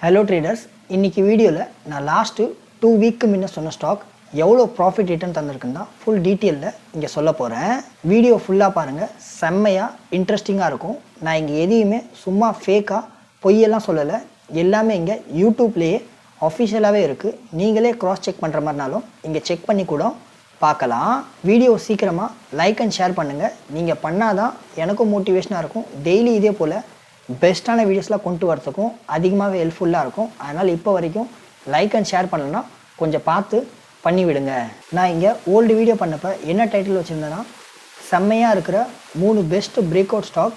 Hello traders இன்னைக்கு வீடியோவில் நான் லாஸ்ட்டு டூ வீக்கு முன்ன சொன்ன ஸ்டாக் எவ்வளோ ப்ராஃபிட் ரிட்டர்ன் தந்திருக்குன்னு தான் ஃபுல் டீட்டெயிலில் இங்கே சொல்ல போகிறேன் வீடியோ ஃபுல்லாக பாருங்கள் செம்மையாக இன்ட்ரெஸ்டிங்காக இருக்கும். நான் இங்கே எதையுமே சும்மா ஃபேக்காக பொய்யெல்லாம் சொல்லலை. எல்லாமே இங்கே யூடியூப்லேயே அஃபிஷியலாகவே இருக்குது நீங்களே க்ராஸ் செக் பண்ணுற மாதிரினாலும் இங்கே செக் பண்ணி கூட பார்க்கலாம். வீடியோ சீக்கிரமாக லைக் அண்ட் ஷேர் பண்ணுங்கள் நீங்கள் பண்ணாதான் எனக்கும் மோட்டிவேஷனாக இருக்கும். டெய்லி இதே போல் பெஸ்ட்டான வீடியோஸ்லாம் கொண்டு வரத்துக்கும் அதிகமாகவே ஹெல்ப்ஃபுல்லாக இருக்கும். அதனால் இப்போ வரைக்கும் லைக் அண்ட் ஷேர் பண்ணலன்னா கொஞ்சம் பார்த்து பண்ணி விடுங்க நான் இங்கே ஓல்டு வீடியோ பண்ணப்போ என்ன டைட்டில் வச்சுருந்தேன்னா செம்மையாக இருக்கிற மூணு பெஸ்ட் பிரேக் அவுட் ஸ்டாக்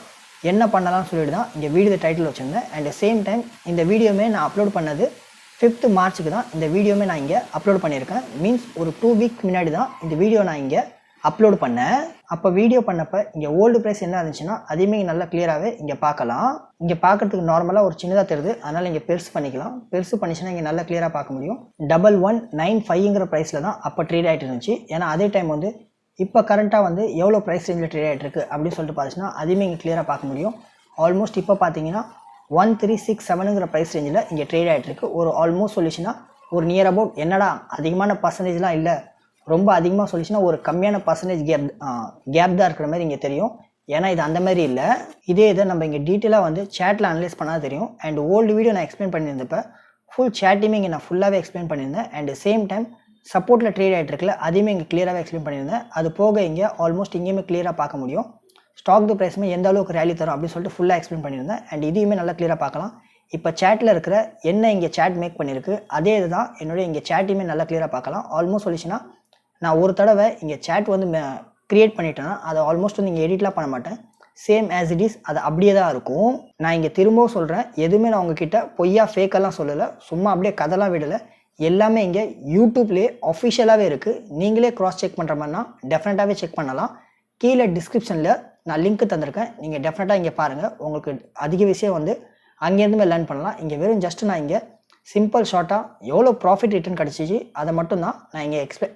என்ன பண்ணலாம்னு சொல்லிட்டு தான் இங்கே வீடியோ டைட்டில் வச்சுருந்தேன். அண்ட் சேம் டைம் இந்த வீடியோமே நான் அப்லோட் பண்ணது ஃபிஃப்த்து மார்ச்சுக்கு தான் இந்த வீடியோமே நான் இங்கே அப்லோட் பண்ணியிருக்கேன். மீன்ஸ் ஒரு டூ வீக் முன்னாடி தான் இந்த வீடியோ நான் இங்கே அப்லோட் பண்ணேன். அப்போ வீடியோ பண்ணப்போ இங்கே ஓல்டு ப்ரைஸ் என்ன இருந்துச்சுன்னா அதையுமே நல்லா கிளியராகவே இங்கே பார்க்கலாம். இங்கே பார்க்கறதுக்கு நார்மலாக ஒரு சின்னதாக தெரியுது. அதனால் இங்கே பெருசு பண்ணிக்கலாம். பெருசு பண்ணிச்சுன்னா இங்கே நல்லா கிளியராக பார்க்க முடியும். டபுள் ஒன் நைன் ஃபைவ்ங்கிற ப்ரைஸில் தான் அப்போ ட்ரேட் ஆகிட்டு இருந்துச்சு. ஏன்னா அதே டைம் வந்து இப்போ கரண்ட்டாக வந்து எவ்வளோ ப்ரைஸ் ரேஞ்சில் ட்ரேட் ஆகிட்டு இருக்கு அப்படின்னு சொல்லிட்டு பார்த்துச்சுன்னா அதையுமே இங்கே கிளியராக பார்க்க முடியும். ஆல்மோஸ்ட் இப்போ பார்த்தீங்கன்னா ஒன் த்ரீ சிக்ஸ் செவனுங்கிற ப்ரைஸ் ரேஞ்சில் இங்கே ட்ரேட் ஆகிட்டு இருக்கு. ஒரு ஆல்மோஸ்ட் சொல்லிச்சுன்னா ஒரு நியர் அபவுட் என்னடா அதிகமான பர்சன்டேஜ்லாம் இல்லை. ரொம்ப அதிகமாக சொல்லிச்சுன்னா ஒரு கம்மியான பர்சன்டேஜ் கேப் கேப் தான் இருக்கிற மாதிரி இங்கே தெரியும். ஏன்னா இது அந்த மாதிரி இல்லை. இதே இதை நம்ம இங்கே டீட்டெயிலாக வந்து சேட்டில் அனலைஸ் பண்ணால் தெரியும். அண்ட் ஓல்டு வீடியோ நான் எக்ஸ்பிளைன் பண்ணியிருந்தப்ப ஃபுல் சேட்டையுமே இங்கே நான் ஃபுல்லாகவே எக்ஸ்பிளைன் பண்ணியிருந்தேன். அண்ட் சேம் டைம் சப்போர்ட்டில் ட்ரேட் ஆகிட்டு இருக்குல்ல அதையுமே இங்கே கிளியராகவே எக்ஸ்பிளைன் பண்ணியிருந்தேன். அது போக இங்கே ஆல்மோஸ்ட் இங்கேயுமே கிளியராக பார்க்க முடியும். ஸ்டாக் த ப்ரைஸுமே எந்த அளவுக்கு ரேலி தரும் அப்படின்னு சொல்லிட்டு ஃபுல்லாக எக்ஸ்பிளைன் பண்ணியிருந்தேன். அண்ட் இதையுமே நல்லா கிளியராக பார்க்கலாம். இப்போ சேட்டில் இருக்கிற என்ன இங்கே சேட் மேக் பண்ணியிருக்கு அதே இதுதான் என்னுடைய இங்கே சேட்டையுமே நல்லா கிளியராக பார்க்கலாம். ஆல்மோஸ்ட் சொல்லிச்சுன்னா நான் ஒரு தடவை இங்கே சேட் வந்து க்ரியேட் பண்ணிட்டேன்னா அதை ஆல்மோஸ்ட் வந்து இங்கே எடிட்லாம் பண்ண மாட்டேன். சேம் ஆஸ் இட் இஸ் அது அப்படியே தான் இருக்கும். நான் இங்கே திரும்பவும் சொல்கிறேன் எதுவுமே நான் உங்ககிட்ட பொய்யா ஃபேக்கெல்லாம் சொல்லலை. சும்மா அப்படியே கதெல்லாம் விடலை. எல்லாமே இங்கே யூடியூப்லேயே அஃபிஷியலாகவே இருக்குது நீங்களே க்ராஸ் செக் பண்ணுற மாதிரினா டெஃபினட்டாகவே செக் பண்ணலாம். கீழே டிஸ்கிரிப்ஷனில் நான் லிங்க் தந்திருக்கேன். நீங்கள் டெஃபினட்டாக இங்கே பாருங்கள் உங்களுக்கு அதிக விஷயம் வந்து அங்கேருந்துமே லேர்ன் பண்ணலாம். இங்கே வெறும் ஜஸ்ட் நான் இங்கே சிம்பிள் ஷார்ட்டாக எவ்வளோ ப்ராஃபிட் ரிட்டர்ன் கிடச்சிச்சு அதை மட்டும் தான் நான் இங்கே எக்ஸ்பிளை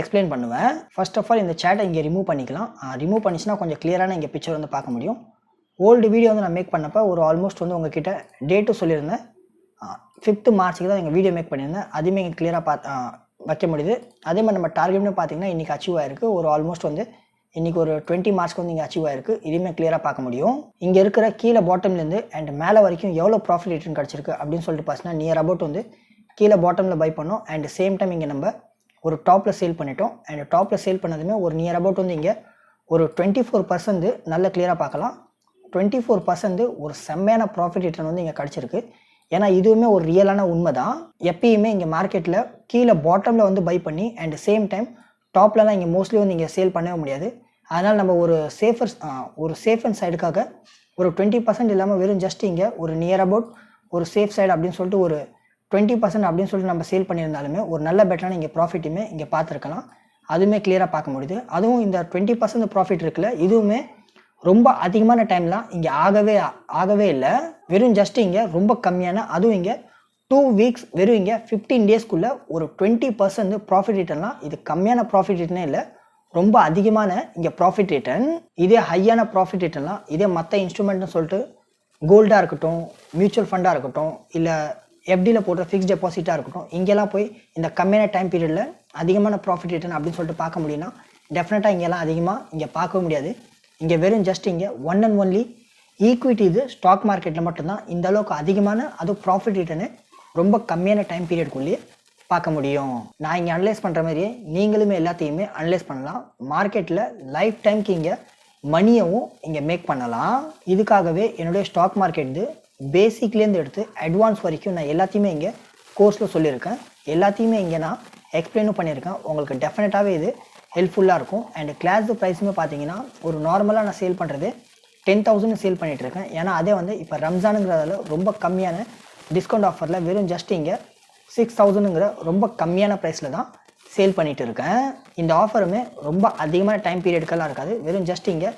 எக்ஸ்பிளைன் பண்ணுவேன். ஃபர்ஸ்ட் ஆஃப் ஆல் இந்த சேட்டை இங்கே ரிமூவ் பண்ணிக்கலாம். ரிமூவ் பண்ணிச்சுன்னா கொஞ்சம் கிளியரான இங்கே பிக்சர் வந்து பார்க்க முடியும். ஓல்டு வீடியோ வந்து நான் மேக் பண்ணப்போ ஒரு ஆல்மோஸ்ட் வந்து உங்ககிட்ட டேட்டும் சொல்லியிருந்தேன். ஃபிஃப்த்து மார்ச்சுக்கு தான் எங்கள் வீடியோ மேக் பண்ணியிருந்தேன். அதுவுமே இங்கே கிளியராக பார்த்து வைக்க முடியுது. அதே மாதிரி நம்ம டார்கெட்னு பார்த்தீங்கன்னா இன்றைக்கி அச்சீவ் ஆயிருக்கு. ஒரு ஆல்மோஸ்ட் வந்து இன்றைக்கி ஒரு டுவெண்ட்டி மார்க்ஸ்க்கு வந்து இங்கே அச்சீவ் ஆயிருக்கு. இதுவுமே கிளியராக பார்க்க முடியும். இங்கே இருக்கிற கீழே பாட்டம்லேருந்து அண்ட் மேலே வரைக்கும் எவ்வளோ ப்ராஃபிட் ரிட்டர்ன் கிடச்சிருக்கு அப்படின்னு சொல்லிட்டு பார்த்தீங்கன்னா நியர் அபவுட் வந்து கீழே பாட்டமில் பை பண்ணோம். அண்ட் சேம் டைம் இங்கே நம்ம ஒரு டாப்பில் சேல் பண்ணிட்டோம். அண்ட் டாப்பில் சேல் பண்ணதுமே ஒரு நியர் அபவுட் வந்து இங்கே ஒரு டுவெண்ட்டி ஃபோர் பர்சன்ட் நல்ல கிளியராக பார்க்கலாம். டுவெண்ட்டி ஃபோர் பர்சன்ட் ஒரு செம்மையான ப்ராஃபிட் ரிட்டர்ன் வந்து இங்கே கிடச்சிருக்கு. ஏன்னா இதுவுமே ஒரு ரியலான உண்மை தான் எப்பயுமே இங்கே மார்க்கெட்டில் கீழே பாட்டமில் வந்து பை பண்ணி அண்ட் சேம் டைம் டாப்லலாம் இங்கே மோஸ்ட்லி வந்து இங்கே சேல் பண்ணவே முடியாது. அதனால் நம்ம ஒரு சேஃபர் ஒரு சேஃப் அண்ட் சைடுக்காக ஒரு டுவெண்ட்டி பர்சன்ட் இல்லாமல் வெறும் ஜஸ்ட் இங்கே ஒரு நியர் அபவுட் ஒரு சேஃப் சைடு அப்படின்னு சொல்லிட்டு ஒரு டுவெண்ட்டி பர்சன்ட் அப்படின்னு சொல்லிட்டு நம்ம சேல் பண்ணியிருந்தாலுமே ஒரு நல்ல பெட்டரான இங்கே ப்ராஃபிட்டுமே இங்கே பார்த்துருக்கலாம். அதுவுமே கிளியராக பார்க்க முடியுது. அதுவும் இந்த டுவெண்ட்டி பர்சன்ட் ப்ராஃபிட் இருக்குல்ல இதுவுமே ரொம்ப அதிகமான டைம்லாம் இங்கே ஆகவே ஆகவே இல்லை. வெறும் ஜஸ்ட் இங்கே ரொம்ப கம்மியான அதுவும் இங்கே டூ வீக்ஸ் வெறும் இங்கே ஃபிஃப்டீன் டேஸ்க்குள்ளே ஒரு டுவெண்ட்டி பர்சன்ட் ப்ராஃபிட் ரிட்டர்ன்லாம் இது கம்மியான ப்ராஃபிட் ரிட்டர்னே இல்லை. ரொம்ப அதிகமான இங்கே ப்ராஃபிட் ரிட்டர்ன் இதே ஹையான ப்ராஃபிட் ரிட்டர்ன்லாம் இதே மற்ற இன்ஸ்ட்ருமெண்ட்னு சொல்லிட்டு கோல்டாக இருக்கட்டும் மியூச்சுவல் ஃபண்டாக இருக்கட்டும் இல்லை எஃப்டியில் போடுற ஃபிக்ஸ் டெபாசிட்டாக இருக்கட்டும் இங்கெல்லாம் போய் இந்த கம்மியான டைம் பீரியடில் அதிகமான ப்ராஃபிட் ரிட்டர்ன் அப்படின்னு சொல்லிட்டு பார்க்க முடியும்னா டெஃபினட்டாக இங்கெல்லாம் அதிகமாக இங்கே பார்க்க முடியாது. இங்கே வெறும் ஜஸ்ட் இங்கே ஒன் அண்ட் ஒன்லி ஈக்விட்டி இது ஸ்டாக் மார்க்கெட்டில் மட்டும்தான். இந்த அளவுக்கு அதிகமான அதுவும் ப்ராஃபிட் ரிட்டர்னு ரொம்ப கம்மியான டைம் பீரியட்குள்ளேயே பார்க்க முடியும். நான் இங்கே அனலைஸ் பண்ணுற மாதிரியே நீங்களுமே எல்லாத்தையுமே அனலைஸ் பண்ணலாம். மார்க்கெட்டில் லைஃப் டைம்க்கு இங்கே மணியவும் இங்கே மேக் பண்ணலாம். இதுக்காகவே என்னுடைய ஸ்டாக் மார்க்கெட் இது பேசிக்லேருந்து எடுத்து அட்வான்ஸ் வரைக்கும் நான் எல்லாத்தையுமே இங்கே கோர்ஸில் சொல்லியிருக்கேன். எல்லாத்தையுமே இங்கே நான் எக்ஸ்பிளைனும் பண்ணியிருக்கேன். உங்களுக்கு டெஃபினட்டாகவே இது ஹெல்ப்ஃபுல்லாக இருக்கும். அண்ட் கிளாஸ் ப்ரைஸுமே பார்த்தீங்கன்னா ஒரு நார்மலாக நான் சேல் பண்ணுறது டென் தௌசண்ட் சேல் பண்ணிகிட்டு இருக்கேன். ஏன்னா அதே வந்து இப்போ ரம்ஜானுங்கிறதால ரொம்ப கம்மியான டிஸ்கவுண்ட் ஆஃபரில் வெறும் ஜஸ்ட் இங்கே சிக்ஸ் தௌசண்ட்ங்கிற ரொம்ப கம்மியான ப்ரைஸில் தான் சேல் பண்ணிகிட்டு இருக்கேன். இந்த ஆஃபருமே ரொம்ப அதிகமான டைம் பீரியடுக்கெல்லாம் இருக்காது. வெறும் ஜஸ்ட் இங்கே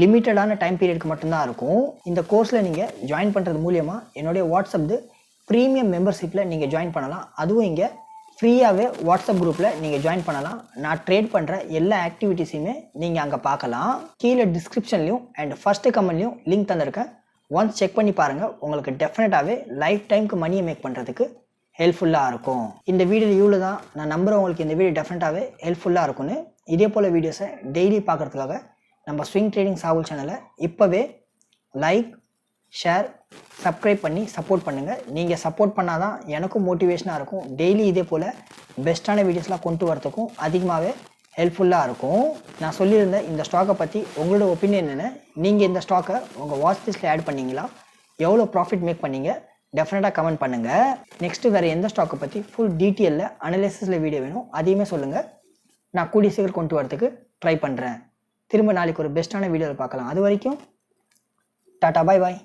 லிமிட்டடான டைம் பீரியடுக்கு மட்டும்தான் இருக்கும். இந்த கோர்ஸில் நீங்கள் ஜாயின் பண்ணுறது மூலியமாக என்னுடைய வாட்ஸ்அப் ப்ரீமியம் மெம்பர்ஷிப்பில் நீங்கள் ஜாயின் பண்ணலாம். அதுவும் இங்கே ஃப்ரீயாகவே வாட்ஸ்அப் குரூப்பில் நீங்கள் ஜாயின் பண்ணலாம். நான் ட்ரேட் பண்ணுற எல்லா ஆக்டிவிட்டீஸையுமே நீங்கள் அங்கே பார்க்கலாம். கீழே டிஸ்கிரிப்ஷன்லையும் அண்ட் ஃபஸ்ட்டு கமெண்ட்லையும் லிங்க் தந்திருக்கேன். ஒன்ஸ் செக் பண்ணி பாருங்கள் உங்களுக்கு டெஃபினட்டாகவே லைஃப் டைமுக்கு மணியை மேக் பண்ணுறதுக்கு ஹெல்ப்ஃபுல்லாக இருக்கும். இந்த வீடியோ இவ்வளோ தான் நான் நம்புகிறேன் உங்களுக்கு இந்த வீடியோ டெஃபினட்டாகவே ஹெல்ப்ஃபுல்லாக இருக்கும்னு. இதே போல் வீடியோஸை டெய்லி பார்க்குறதுக்காக நம்ம ஸ்விங் ட்ரேடிங் சாகுல் சேனலை இப்போவே லைக் ஷேர் சப்ஸ்கிரைப் பண்ணி சப்போர்ட் பண்ணுங்கள் நீங்கள் சப்போர்ட் பண்ணால் தான் எனக்கும் மோட்டிவேஷனாக இருக்கும். டெய்லி இதே போல் பெஸ்ட்டான வீடியோஸ்லாம் கொண்டு வரத்துக்கும் அதிகமாகவே ஹெல்ப்ஃபுல்லாக இருக்கும். நான் சொல்லியிருந்த இந்த ஸ்டாக்கை பற்றி உங்களோட ஒப்பீனியன் என்ன நீங்கள் இந்த ஸ்டாக்கை உங்கள் வாட்ச் லிஸ்ட்டில் ஆட் பண்ணீங்களா? எவ்வளோ ப்ராஃபிட் மேக் பண்ணீங்க? டெஃபினட்டாக கமெண்ட் பண்ணுங்கள் நெக்ஸ்ட்டு வேறு எந்த ஸ்டாக்கை பற்றி ஃபுல் டீட்டெயிலில் அனலைசிஸில் வீடியோ வேணும் அதையுமே சொல்லுங்கள் நான் கூடிய சீக்கிரம் கொண்டு வரதுக்கு ட்ரை பண்ணுறேன் திரும்ப நாளைக்கு ஒரு பெஸ்ட்டான வீடியோவில் பார்க்கலாம். அது வரைக்கும் டாட்டா பாய் பாய்